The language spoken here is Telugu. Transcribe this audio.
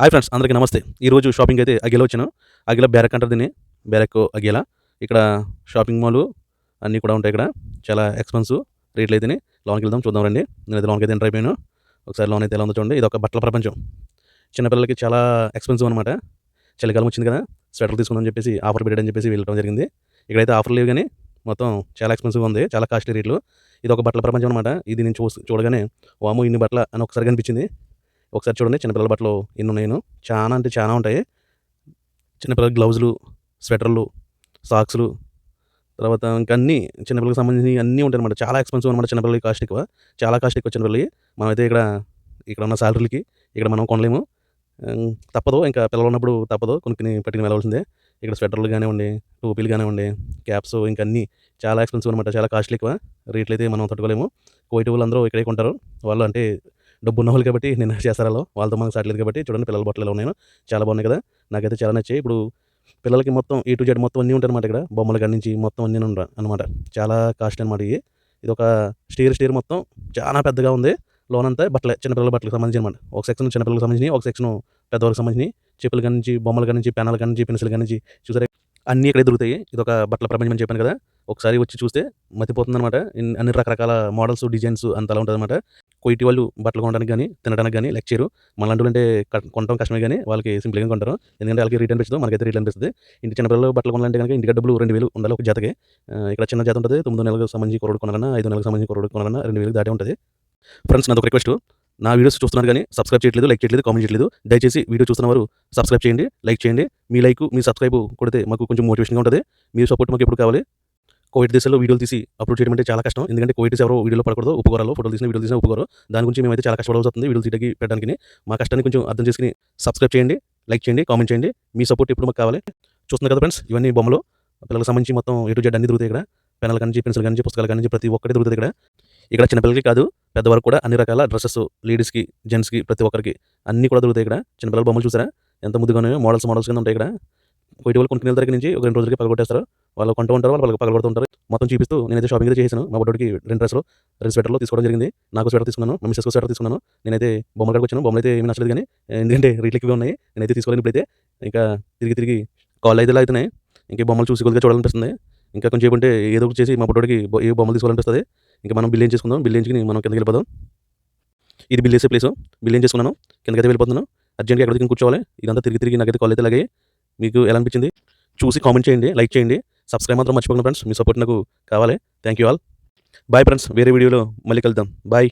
హాయ్ ఫ్రెండ్స్ అందరికీ నమస్తే. ఈరోజు షాపింగ్ అయితే అగిల వచ్చాను. అగిల బ్యారక్ అంటారు దీన్ని. బ్యారక్ అగిల. ఇక్కడ షాపింగ్ మాల్ అన్నీ కూడా ఉంటాయి ఇక్కడ. చాలా ఎక్స్పెన్సివ్ రేట్లు అయితే లోన్కి వెళ్దాం చూద్దాం రండి. నేనైతే లోన్కి అయితే ఎంటర్ అయిపోయాను. ఒకసారి లోన్ అయితే ఎలా ఉందో చూడండి. ఇది ఒక బట్టల ప్రపంచం. చిన్నపిల్లలకి చాలా ఎక్స్పెన్సివ్ అనమాట చలికాలం వచ్చింది కదా. స్వెటర్ తీసుకుందని చెప్పేసి ఆఫర్ పెట్టాడని చెప్పేసి వెళ్ళడం జరిగింది. ఇక్కడైతే ఆఫర్ లేవు కానీ మొత్తం చాలా ఎక్స్పెన్సివ్ ఉంది. చాలా కాస్ట్లీ రేట్లు. ఇది ఒక బట్టల ప్రపంచం అనమాట ఇది నేను చూ చూడగానే వాము ఇన్ని బట్టల అని ఒకసారి కనిపించింది. ఒకసారి చూడండి చిన్నపిల్లల బట్టలు ఎన్ని ఉన్నాయో చాలా అంటే చాలా ఉంటాయి. చిన్నపిల్లల గ్లౌజులు స్వెటర్లు సాక్స్లు తర్వాత ఇంకా అన్నీ చిన్నపిల్లలకు సంబంధించి అన్నీ ఉంటాయి అనమాట చాలా ఎక్స్పెన్సివ్ అనమాట చిన్నపిల్లలకి కాస్ట్ ఎక్కువ. చాలా కాస్ట్ ఎక్కువ చిన్నపిల్లలకి మనమైతే ఇక్కడ ఇక్కడ ఉన్న శాలరీలకి ఇక్కడ మనం కొనలేము. తప్పదు. ఇంకా పిల్లలు ఉన్నప్పుడు తప్పదు. కొనుక్కుని పట్టుకుని వెళ్ళవలసిందే. ఇక్కడ స్వెటర్లు కానివ్వండి టోపీలు కానివ్వండి క్యాప్స్ ఇంకా అన్నీ చాలా ఎక్స్పెన్సివ్ అనమాట చాలా కాస్ట్లీ ఎక్కువ. రేట్లు అయితే మనం తట్టుకోలేము. కోయిటి వాళ్ళు అందరూ ఇక్కడే కొంటారు. వాళ్ళు అంటే డబ్బు ఉన్న వాళ్ళు కాబట్టి నేను చేస్తారాలో వాళ్ళతో మనకు సాటలేదు కాబట్టి చూడండి పిల్లల బట్టలు ఎలా ఉన్నాయో. చాలా బాగున్నాయి కదా. నాకైతే చాలా నచ్చాయి. ఇప్పుడు పిల్లలకి మొత్తం ఏ టు జెడ్ మొత్తం అన్నీ ఉంటాయి అనమాట ఇక్కడ. బొమ్మల కాడి నుంచి మొత్తం అన్నీ ఉంటాయి అనమాట చాలా కాస్ట్ అనమాట ఇది ఇది ఒక స్టీర్ స్టీర్ మొత్తం చాలా పెద్దగా ఉంది. లోన్ అంతా బట్టలే చిన్నపిల్లల బట్టలకు సంబంధించి అనమాట ఒక సెక్షన్ చిన్నపిల్లలకు సంబంధించి ఒక సెక్షన్ పెద్దవాళ్ళకి సంబంధించి చెప్పుల కాడి నుంచి బొమ్మల కాడి నుంచి పెనాల కాడి నుంచి పెన్సిల్ కాడి నుంచి చూసారా? అన్నీ ఇక్కడే దొరుకుతాయి. ఇది ఒక బట్టల ప్రపంచం అని చెప్పాను కదా. ఒకసారి వచ్చి చూస్తే మతిపోతుంది అనమాట అన్ని రకరకాల మోడల్స్ డిజైన్స్ అంతలా ఉంటుంది అనమాట కొయిటి వాళ్ళు బట్టలు కొనడానికి కానీ తినడానికి కానీ లెక్చరు. మనలాంటి అంటే కొనడం కష్టమే కానీ వాళ్ళకి సింపుల్గా కొంటారు. ఎందుకంటే వాళ్ళకి రిటర్న్ పెంచుతుంది మనకైతే రిటర్న్ పెంచుతుంది. ఇంటి చిన్నపిల్లలు బట్టలు కొనాలంటే కనుక ఇంటికి డబ్బులు రెండు వేలు ఉండాలి ఒక జాతకి. ఇక్కడ చిన్న జాత ఉంటుంది తొమ్మిది నెలలకు సంబంధించి కొరడు కొనాలన్నా ఐదు నెలలకు సంబంధించి కొరడు కొనాలన్నా రెండు వేలు దాటే ఉంటుంది. ఫ్రెండ్స్ నాది ఒక రిక్వెస్ట్. నా వీడియోస్ చూస్తున్నారు కానీ సబ్స్క్రైబ్ చేయట్లేదు లైక్ చేయట్లేదు కామెంట్ చేయట్లేదు. దయచేసి వీడియో చూస్తున్న వారు సబ్స్క్రైబ్ చేయండి లైక్ చేయండి. మీ లైక్ మీ సబ్స్క్రైబ్ కొడితే మాకు కొంచెం మోటివేషన్గా ఉంటుంది. మీ సపోర్ట్ మాకు ఎప్పుడు కావాలి. కోవిడ్ దిశలో వీడియోలు తీసి అప్లోడ్ చేయడం అంటే చాలా కష్టం. ఎందుకంటే కోవిడ్ ఎవరో వీడియోలో పడకూడదు ఉపకారాలు ఫోటోలు తీసిన వీడియోలు తీసిన ఉపకారం దాని గురించి మేమైతే చాలా కష్టపడాల్సి వస్తుంది. వీడియోలు తీయడానికి పెట్టడానికి మా కష్టాన్ని కొంచెం అర్థం చేసుకుని సబ్స్క్రైబ్ చేయండి లైక్ చేయండి కామెంట్ చేయండి. మీ సపోర్ట్ ఎప్పుడు మాకు కావాలి? చూస్తున్నారు కదా ఫ్రెండ్స్ ఇవన్నీ బొమ్మలు. పిల్లలకు సంబంధించి మొత్తం ఎటు జెడ్ అన్ని దొరుకుతాయి ఇక్కడ. పెన్నుల కానీ పెన్సిల్ కానీ పుస్తకాలు కానీ ప్రతి ఒక్కటి దొరుకుతుంది ఇక్కడ. ఇక్కడ చిన్నపిల్లలకి కాదు పెద్దవారు కూడా అన్ని రకాల డ్రెస్సెస్ లేడీస్కి జెంట్స్కి ప్రతి ఒక్కరికి అన్ని కూడా దొరుకుతాయి ఇక్కడ. చిన్నపిల్లల బొమ్మలు చూసారా? ఎంత ముద్దుగా ఉన్నాయో మోడల్స్ మోడల్స్ కింద ఉంటాయి ఇక్కడ. కొయిటి వాళ్ళు కొన్ని దగ్గర నుంచి ఒక రెండు రోజులకి పగలగొట్టేస్తారు. వాళ్ళు కొంటూ ఉంటారు వాళ్ళు పగలగొడుతుంటారు. మొత్తం చూపిస్తూ నేనైతే షాపింగ్ అయితే చేశాను. మా బొడ్డోడికి రెండు డ్రెస్సులు రెండు స్వెటర్లు తీసుకోవడం జరిగింది. నాకు స్వెటర్ తీసుకున్నాను మా మిస్సెస్ స్వెటర్ తీసుకున్నాను. నేనైతే బొమ్మల కాడికి వచ్చాను. బొమ్మలు అయితే ఏమీ నచ్చలేదు కానీ ఎందుకంటే రేట్లు ఉన్నాయి. నేనైతే తీసుకోలేను ఇప్పుడైతే. ఇంకా తిరిగి తిరిగి కాల్ అయితే అవుతున్నాయి ఇంకా బొమ్మలు చూసి కొద్దిగా చూడాలనిపిస్తుంది. ఇంకా కొంచెం ఉంటే ఏదో ఒకటి చేసి మా బొడ్డోడికి ఏ బొమ్మలు తీసుకోవాలనిపిస్తుంది. ఇంకా మనం బిల్ ఏం చేసుకుందాం? బిల్ వేయించుకుని మనం కిందకి వెళ్ళిపోదాం. ఇది బిల్ చేసే ప్లేస్. బిల్ ఏం చేసుకున్నాను? కిందకైతే వెళ్ళిపోతున్నాను. అర్జెంట్గా ఎక్కడికి కూర్చోవాలి. ఇదంతా తిరిగి తిరిగి నాకైతే కాల్ అయితే లాగే మీకు ఎలా అనిపించింది? చూసి కామెంట్ చేయండి లైక్ చేయండి. సబ్స్క్రైబ్ మాత్రం మర్చిపోకండి ఫ్రెండ్స్ మీ సపోర్ట్ నాకు కావాలి. Thank you all bye friends వేరే వీడియోలో మళ్ళీ కలుద్దాం. బాయ్